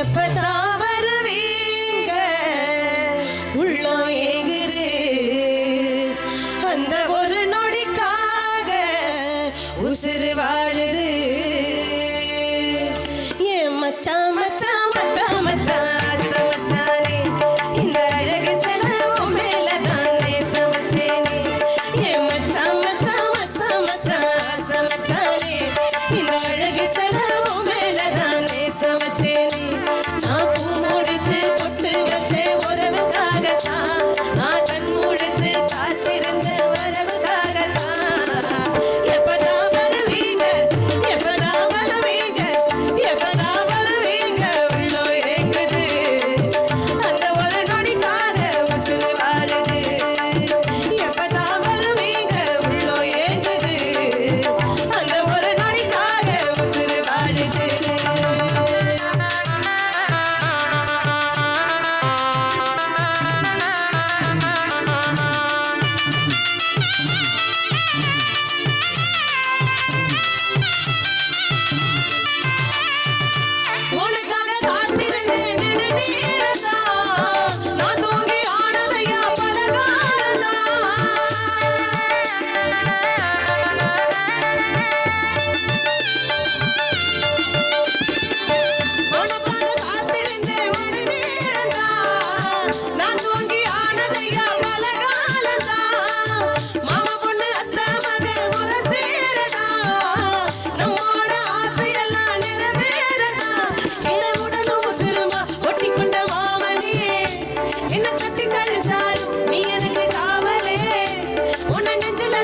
எப்பதா வருவீங்க உள்ளம் ஏங்குது. அந்த ஒரு நொடிக்காக உசுறு வாழுது. என் மச்சான் மச்சான் மச்சான் மச்சான் சமச்சேனே.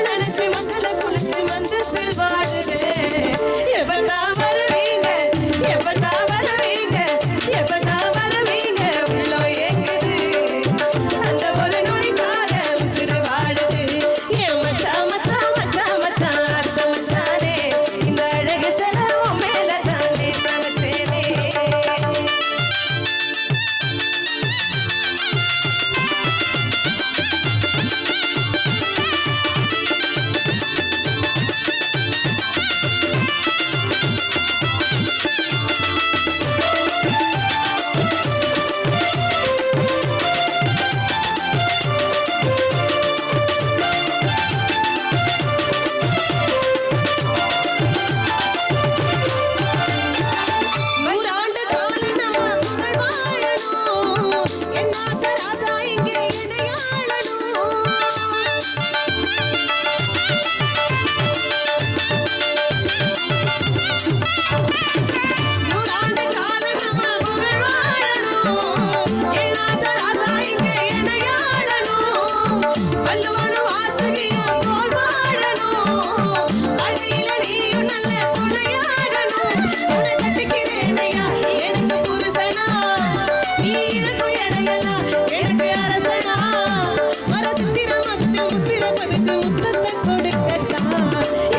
நினைச்சு மக்களை குளிச்சு மஞ்சத்தில் வாடுறேன் எப்பதான் வருவீங்க? எப்பதான் வருவீங்க? எப்பதான் சித்திர மாசத்தில் முத்திர பதிச்சு முத்தத்தை கொடுக்கத்தான்.